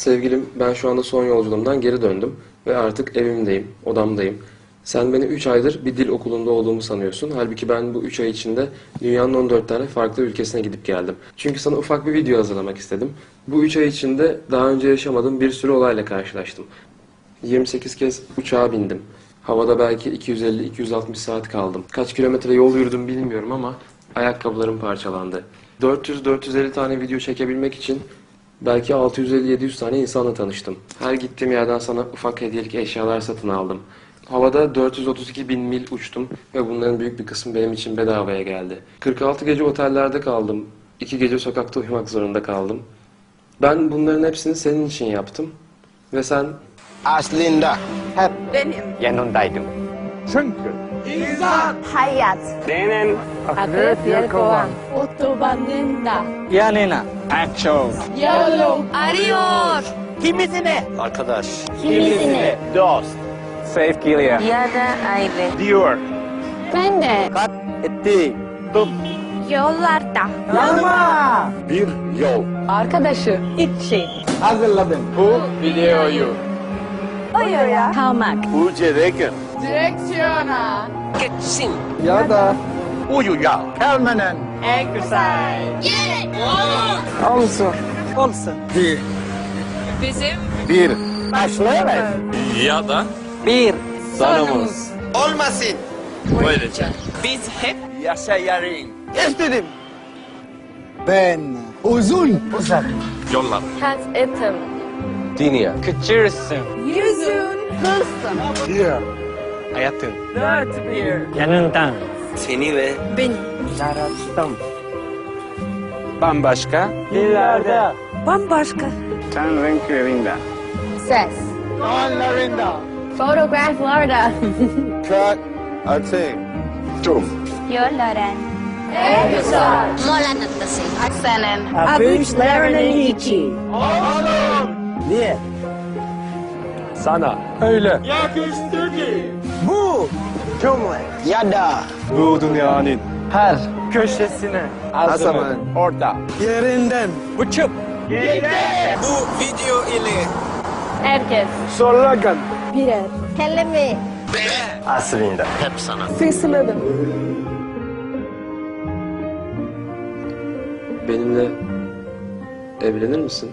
Sevgilim ben şu anda son yolculuğumdan geri döndüm ve artık evimdeyim, odamdayım. Sen beni 3 aydır bir dil okulunda olduğumu sanıyorsun. Halbuki ben bu 3 ay içinde dünyanın 14 tane farklı ülkesine gidip geldim. Çünkü sana ufak bir video hazırlamak istedim. Bu 3 ay içinde daha önce yaşamadığım bir sürü olayla karşılaştım. 28 kez uçağa bindim. Havada belki 250-260 saat kaldım. Kaç kilometre yol yürüdüm bilmiyorum ama ayakkabılarım parçalandı. 400-450 tane video çekebilmek için belki 650-700 tane insanla tanıştım. Her gittiğim yerden sana ufak hediyelik eşyalar satın aldım. Havada 432 bin mil uçtum ve bunların büyük bir kısmı benim için bedavaya geldi. 46 gece otellerde kaldım. 2 gece sokakta uyumak zorunda kaldım. Ben bunların hepsini senin için yaptım. Ve sen Aslında hep yanındaydım. Hayat. Senin Akrepiyerkoan. Otobanında. yanına. Action. Yolum. Arıyor. kimisine Kimisine. Dost. Sevgili. Ya da aile. Diyor. Ben de. kat etti. Tut Yollarda. Bir yol. Arkadaşı. için. hazırladım. Bu videoyu Oyoya. Kalmak. ucedeki Direksiyona. Ya da uyuya gelmenen. En güzel. Olsun. Olsun. Bir. Bizim bir Başlayalım. ya da Bir. sonumuz. Olmasın. Böylece. Yaşayarın. İstedim. Ben uzun. Uzak. Yollar. kaç etim. Dünya. Küçürsün. Yüzün hızsın. Bir. Hayatın. Yanından. Seni ve Benim. Yarattım. bambaşka İleride. Bambaşka. ten renklerinde. Ses. Onlarında. Fotoğraflarda. Kat etti. Tüm. Yolların. En güzel. Mola noktası. Senin. Avuçlarının içi. Bir. Sana. Öyle. Bu. Cümle. Ya da. Bu dünyanın Her. köşesine. Azaman. Orada. Yerinden. Uçup. Bu video ile. Herkes. Slogan. Birer. Kelime. Aslında. Fısıldadım. benimle evlenir misin?